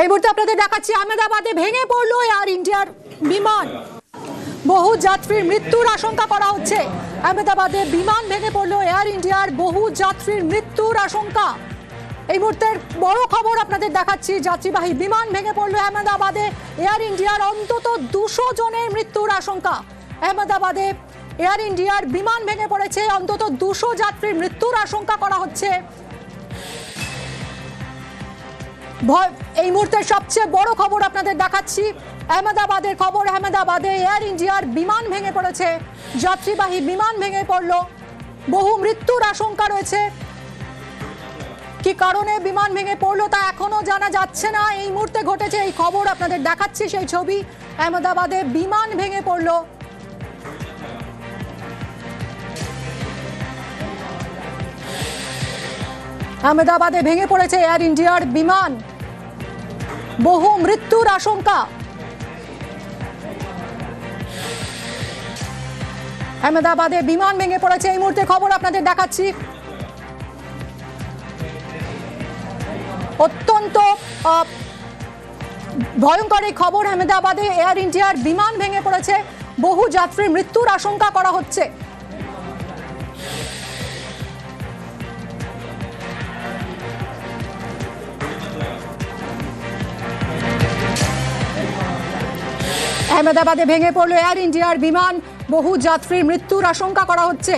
এই মুহূর্তে আপনাদের দেখাচ্ছি, আহমেদাবাদে ভেঙে পড়ল এয়ার ইন্ডিয়ার বিমান। বহু যাত্রীর মৃত্যুর আশঙ্কা করা হচ্ছে। আহমেদাবাদে বিমান ভেঙে পড়ল এয়ার ইন্ডিয়ার বহু যাত্রীর মৃত্যুর আশঙ্কা। এই মুহূর্তের বড় খবর আপনাদের দেখাচ্ছি, যাত্রীবাহী বিমান ভেঙে পড়ল আহমেদাবাদে। এয়ার ইন্ডিয়ার অন্তত দুশো জনের মৃত্যুর আশঙ্কা। আহমেদাবাদে এয়ার ইন্ডিয়ার বিমান ভেঙে পড়েছে, অন্তত দুশো যাত্রীর মৃত্যুর আশঙ্কা করা হচ্ছে। এই মুহূর্তে সবচেয়ে বড় খবর আপনাদের দেখাচ্ছি। আহমেদাবাদের খবর, আহমেদাবাদে এয়ার ইন্ডিয়ার বিমান ভেঙে পড়েছে। যাত্রীবাহী বিমান ভেঙে পড়ল। বহু মৃত্যুর আশঙ্কা রয়েছে। কি কারণে বিমান ভেঙে পড়ল তা এখনও জানা যাচ্ছে না। এই মুহূর্তে ঘটেছে এই খবর, আপনাদের দেখাচ্ছি সেই ছবি। আহমেদাবাদে বিমান ভেঙে পড়ল। আহমেদাবাদে ভেঙে পড়েছে এয়ার ইন্ডিয়ার বিমান। বহু মৃত্যুর আশঙ্কা। আহমেদাবাদে বিমান ভেঙে পড়েছে, এই মুহূর্তে খবর আপনাদের দেখাচ্ছি। অত্যন্ত ভয়ঙ্কর এই খবর আহমেদাবাদে, এয়ার ইন্ডিয়ার বিমান ভেঙে পড়েছে, বহু যাত্রীর মৃত্যুর আশঙ্কা করা হচ্ছে। আহমেদাবাদে ভেঙে পড়ল এয়ার ইন্ডিয়ার বিমান। বহু যাত্রীর মৃত্যুর আশঙ্কা করা হচ্ছে।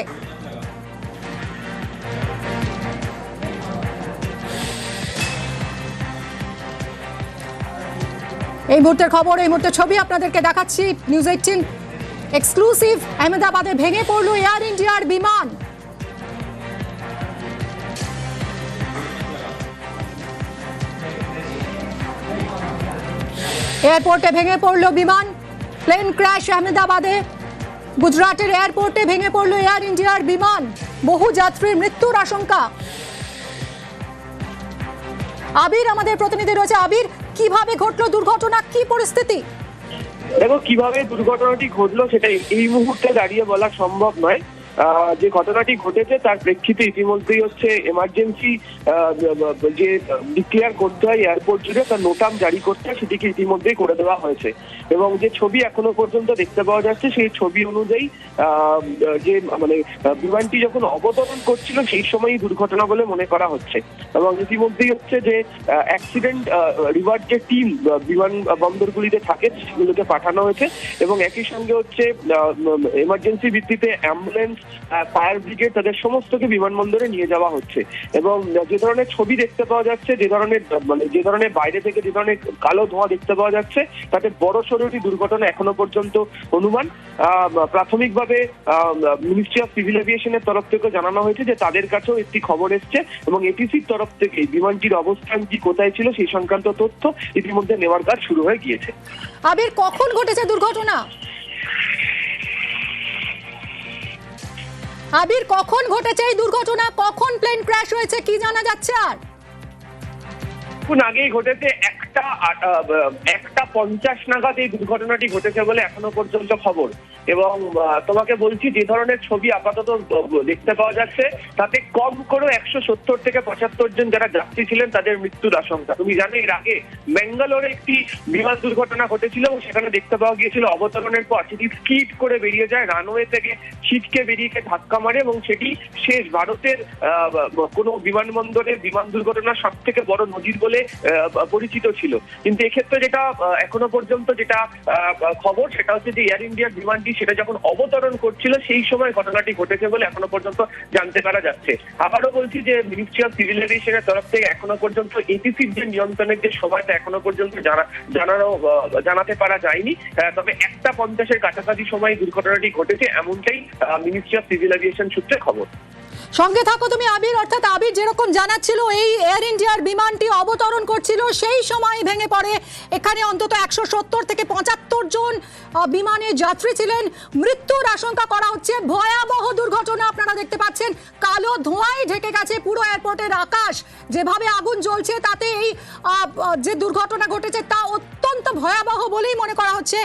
এই মুহূর্তের খবর, এই মুহূর্তের ছবি আপনাদেরকে দেখাচ্ছি। নিউজ এইটিন এক্সক্লুসিভ আহমেদাবাদে ভেঙে পড়ল এয়ার ইন্ডিয়ার বিমান। এয়ারপোর্টে ভেঙে পড়ল বিমান। প্লেন ক্র্যাশ আহমেদাবাদে। গুজরাটের এয়ারপোর্টে ভেঙে পড়ল এয়ার ইন্ডিয়ার বিমান। বহু যাত্রীর মৃত্যুর আশঙ্কা। আবির, আমাদের প্রতিনিধি রয়েছে। আবির, কীভাবে ঘটলো দুর্ঘটনা? কি পরিস্থিতি? দেখো, কীভাবে দুর্ঘটনাটি ঘটলো সেটা এই মুহূর্তে দাঁড়িয়ে বলা সম্ভব নয়। যে ঘটনাটি ঘটেছে তার প্রেক্ষিতে ইতিমধ্যেই হচ্ছে এমার্জেন্সি যে ডিক্লেয়ার করতে হয় এয়ারপোর্ট জুড়ে তার নোটাম জারি করতে হয়, সেটিকে ইতিমধ্যেই করে দেওয়া হয়েছে। এবং যে ছবি এখনও পর্যন্ত দেখতে পাওয়া যাচ্ছে, সেই ছবি অনুযায়ী যে মানে বিমানটি যখন অবতরণ করছিল, সেই সময়ই দুর্ঘটনা বলে মনে করা হচ্ছে। এবং ইতিমধ্যেই হচ্ছে যে অ্যাক্সিডেন্ট রিভার যে টিম বিমান বন্দরগুলিতে থাকে, সেগুলোকে পাঠানো হয়েছে। এবং একই সঙ্গে হচ্ছে এমার্জেন্সি ভিত্তিতে অ্যাম্বুলেন্স ফায়ার ব্রিগেড তাদের সমস্তকে বিমানবন্দরে নিয়ে যাওয়া হচ্ছে। এবং যে ধরনের ছবি দেখতে পাওয়া যাচ্ছে, যে ধরনের মানে যে ধরনের বাইরে থেকে যে ধরনের কালো ধোঁয়া দেখতে পাওয়া যাচ্ছে, তাতে বড় সড়োটি দুর্ঘটনা এখনও পর্যন্ত অনুমান। প্রাথমিকভাবে মিনিস্ট্রি অফ সিভিল এভিয়েশনের তরফ থেকে জানানো হয়েছে যে তাদের কাছেও একটি খবর এসছে এবং এটিসির তরফ থেকে বিমানটির অবস্থান কি কোথায় ছিল সেই সংক্রান্ত তথ্য ইতিমধ্যে নেওয়ার কাজ শুরু হয়ে গিয়েছে। আবির, কখন ঘটেছে দুর্ঘটনা? আবির কখন ঘটেছে এই দুর্ঘটনা? কখন প্লেন ক্র্যাশ হয়েছে? কি জানা যাচ্ছে আর? আগেই ঘটেছে একটা একটা পঞ্চাশ নাগাদ এই দুর্ঘটনাটি ঘটেছে বলে এখনও পর্যন্ত খবর। এবং তোমাকে বলছি যে ধরনের ছবি আপাতত দেখতে পাওয়া যাচ্ছে। তাতে কম করে একশো সত্তর থেকে পঁচাত্তর জন যারা যাত্রী ছিলেন, তাদের মৃত্যুর আশঙ্কা। তুমি জানো, এর আগে ব্যাঙ্গালোরে একটি বিমান দুর্ঘটনা ঘটেছিল এবং সেখানে দেখতে পাওয়া গিয়েছিল অবতরণের পর সেটি স্কিড করে বেরিয়ে যায়, রানওয়ে থেকে ছিটকে বেরিয়ে ধাক্কা মারে এবং সেটি শেষ ভারতের কোনো বিমানবন্দরে বিমান দুর্ঘটনার সব থেকে বড় নজির বলে পরিচিত ছিল। কিন্তু এক্ষেত্রে যেটা এখনও পর্যন্ত যেটা খবর, সেটা হচ্ছে যে এয়ার ইন্ডিয়ার বিমানটি সেটা যখন অবতরণ করছিল, সেই সময় ঘটনাটি ঘটেছে বলে এখনও পর্যন্ত জানতে পারা যাচ্ছে। আবারও বলছি যে মিনিস্ট্রি অফ সিভিল এভিয়েশনের তরফ থেকে এখনও পর্যন্ত এটিসির যে নিয়ন্ত্রণের যে সময়টা এখনও পর্যন্ত জানা, জানানো জানাতে পারা যায়নি। তবে একটা পঞ্চাশের কাছাকাছি সময় দুর্ঘটনাটি ঘটেছে, এমনটাই মিনিস্ট্রি অফ সিভিল এভিয়েশন সূত্রে খবর। সঙ্গে থাকো তুমি, আবির, অর্থাৎ আবির যেরকম জানাচ্ছিল, এই এয়ার ইন্ডিয়ার বিমানটি অবতরণ করছিল, সেই সময় ভেঙে পড়ে। এখানে অন্তত একশো সত্তর থেকে পঁচাত্তর জন বিমানে যাত্রী ছিলেন। মৃত্যুর আশঙ্কা করা হচ্ছে। ভয়াবহ দুর্ঘটনা আপনারা দেখতে পাচ্ছেন। কালো ধোঁয়ায় ঢেকে গেছে পুরো এয়ারপোর্টের আকাশ। যেভাবে আগুন জ্বলছে, তাতে এই যে দুর্ঘটনা ঘটেছে, তা অত্যন্ত ভয়াবহ বলেই মনে করা হচ্ছে।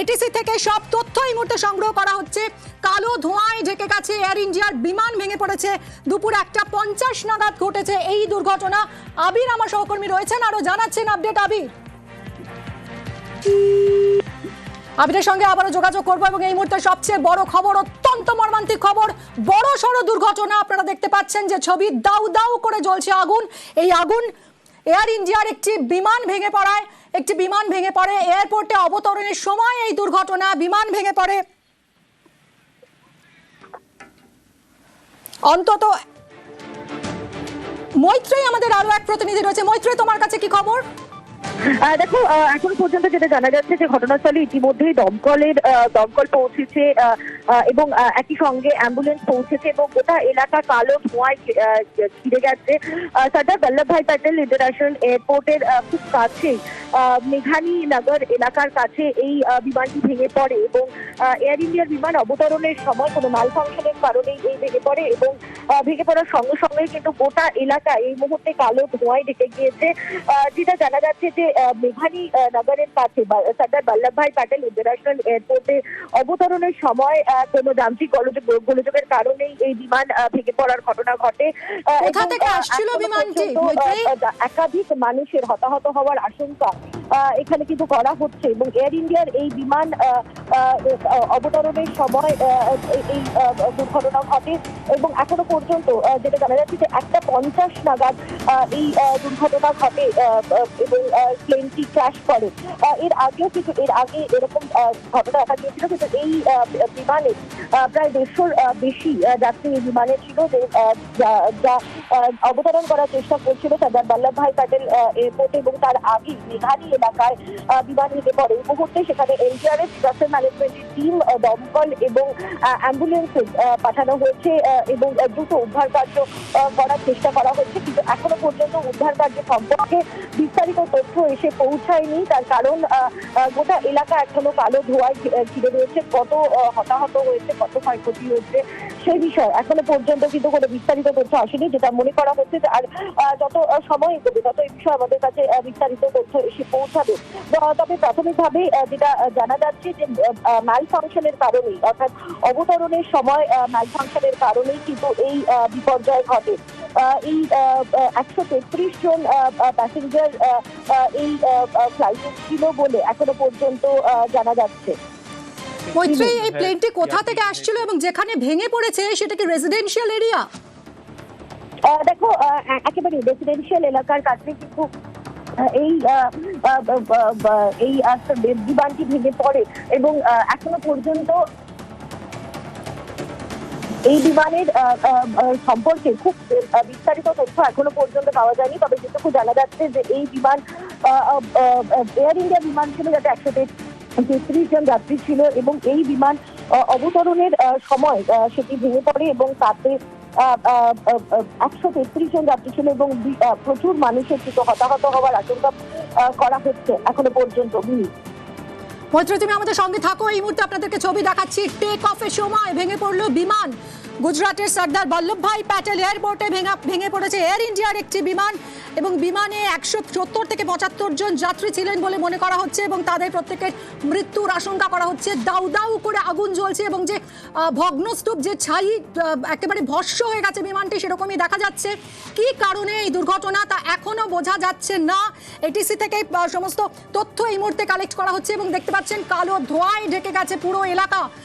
এটিসি থেকে সব তথ্য এই মুহূর্তে সংগ্রহ করা হচ্ছে। কালো ধোঁয়ায় ঢেকে গেছে এয়ার ইন্ডিয়ার বিমান ভেঙে পড়েছে। দুপুর একটা পঞ্চাশ নাগাদ ঘটেছে এই দুর্ঘটনা। আবির আমার সহকর্মী রয়েছেন, আরও জানাচ্ছেন আপডেট। আবির। আবিরের সঙ্গে আবারও যোগাযোগ করব এবং এই মুহূর্তে সবচেয়ে বড় খবর, অত্যন্ত মর্মান্তিক খবর, বড় সড়ো দুর্ঘটনা আপনারা দেখতে পাচ্ছেন যে ছবি দাউ দাউ করে জ্বলছে আগুন। এই আগুন এয়ার ইন্ডিয়ার একটি বিমান ভেঙে পড়ায়। একটি বিমান ভেঙে পড়ে, এয়ারপোর্টে অবতরণের সময় এই দুর্ঘটনা, বিমান ভেঙে পড়ে। অন্তত মৈত্রী আমাদের আরও এক প্রতিনিধি রয়েছে। মৈত্রী তোমার কাছে কি খবর? দেখো এখন পর্যন্ত যেটা জানা যাচ্ছে যে ঘটনাস্থলে ইতিমধ্যেই দমকলের দমকল পৌঁছেছে এবং একই সঙ্গে অ্যাম্বুলেন্স পৌঁছেছে এবং গোটা এলাকা কালো ধোঁয়ায় ঘিরে গেছে। সর্দার বল্লভভাই প্যাটেল ইন্টারন্যাশনাল এয়ারপোর্টের খুব কাছে মেঘানি নগর এলাকার কাছে এই বিমানটি ভেঙে পড়ে এবং এয়ার ইন্ডিয়ার বিমান অবতরণের সময় কোনো মাল ফাংশনের কারণেই এই ভেঙে পড়ে এবং ভেঙে পড়ার সঙ্গে সঙ্গে কিন্তু গোটা এলাকা এই মুহূর্তে কালো ধোঁয়ায় ঢেকে গিয়েছে। যেটা জানা যাচ্ছে যে আহ, মেঘানি নগরের কাছে সর্দার বল্লভভাই প্যাটেল ইন্টারন্যাশনাল এয়ারপোর্টে অবতরণের সময় কোনো যান্ত্রিক গোলযোগ গোলযোগের কারণেই এই বিমান ভেঙে পড়ার ঘটনা ঘটে। একাধিক মানুষের হতাহত হওয়ার আশঙ্কা এখানে কিন্তু করা হচ্ছে এবং এয়ার ইন্ডিয়ার এই বিমান অবতরণের সময় এই- দুর্ঘটনা ঘটে এবং এখনও পর্যন্ত যেটা জানা যাচ্ছে যে একটা পঞ্চাশ নাগাদ এই দুর্ঘটনা ঘটে এবং প্লেনটি ক্র্যাশ করে। এর আগেও কিন্তু এর আগে এরকম ঘটনা দেখা গিয়েছিল, কিন্তু এই বিমানে প্রায় দেড়শোর বেশি যাত্রী এই বিমানে ছিল যে যা- অবতরণ করার চেষ্টা করছিল সর্দার বল্লভভাই প্যাটেল এয়ারপোর্টে এবং তার আগে মেঘালি এলাকায় বিমান ভেঙে পড়ে। এই মুহূর্তে সেখানে এনডিআরএফ ডিজাস্টার ম্যানেজমেন্টের টিম দমকল এবং অ্যাম্বুলেন্স পাঠানো হয়েছে এবং দ্রুত উদ্ধার কার্য করার চেষ্টা করা হচ্ছে। কিন্তু এখনও পর্যন্ত উদ্ধার কার্য সম্পর্কে বিস্তারিত তথ্য এসে পৌঁছায়নি। তার কারণ গোটা এলাকা এখনও কালো ধোঁয়ায় ঘিরে রয়েছে। কত হতাহত হয়েছে, কত ক্ষয়ক্ষতি হয়েছে সেই বিষয়ে এখনও পর্যন্ত কিন্তু কোনো বিস্তারিত তথ্য আসেনি, যেটা মনে করা হচ্ছে আর যত সময় এগোবে, তত এই বিষয়ে আমাদের কাছে বিস্তারিত তথ্য এসে পৌঁছাবে। তবে প্রাথমিকভাবে যেটা জানা যাচ্ছে যে ম্যাল ফাংশনের কারণেই, অর্থাৎ অবতরণের সময় ম্যাল ফাংশনের কারণেই কিন্তু এই বিপর্যয় ঘটে। এই একশো তেত্রিশ জন প্যাসেঞ্জার এই ফ্লাইটে ছিল বলে এখনও পর্যন্ত জানা যাচ্ছে। মৈত্রী এই প্লেনটি কোথা থেকে আসছিল এবং যেখানে ভেঙে পড়েছে সেটা কি রেসিডেন্সিয়াল এরিয়া আহ, দেখো আহ, একেবারে রেসিডেন্সিয়াল এলাকার কাছে কিন্তু এই এই বিমানটি ভেঙে পড়ে এবং আহ, এখনও পর্যন্ত এই বিমানের সম্পর্কে খুব বিস্তারিত তথ্য এখনও পর্যন্ত পাওয়া যায়নি তবে যেটুকু জানা যাচ্ছে যে এই বিমান এয়ার ইন্ডিয়া বিমান ছিল যাতে একশো তেত্রিশ জন যাত্রী ছিল এবং এই বিমান অবতরণের সময় সেটি ভেঙে পড়ে এবং তাতে একশো তেত্রিশ জন যাত্রী ছিল এবং প্রচুর মানুষের হতাহত হওয়ার আশঙ্কা করা হচ্ছে এখনও পর্যন্ত। মৈত্রী, তুমি আমাদের সঙ্গে থাকো। এই মুহূর্তে আপনাদেরকে ছবি দেখাচ্ছি। টেক অফের সময় ভেঙে পড়ল বিমান। গুজরাটের সর্দার বল্লভভাই প্যাটেল এয়ারপোর্টে ভেঙা, ভেঙে পড়েছে এয়ার ইন্ডিয়ার একটি বিমান এবং বিমানে একশো সত্তর থেকে পঁচাত্তর জন যাত্রী ছিলেন বলে মনে করা হচ্ছে এবং তাদের প্রত্যেকের মৃত্যুর আশঙ্কা করা হচ্ছে। দাউ দাউ করে আগুন জ্বলছে এবং যে ভগ্নস্তূপ, যে ছাই একেবারে ভস্য হয়ে গেছে বিমানটি সেরকমই দেখা যাচ্ছে। কি কারণে এই দুর্ঘটনা তা এখনও বোঝা যাচ্ছে না। এটিসি থেকে সমস্ত তথ্য এই মুহূর্তে কালেক্ট করা হচ্ছে এবং দেখতে পাচ্ছেন কালো ধোঁয়ায় ঢেকে গেছে পুরো এলাকা।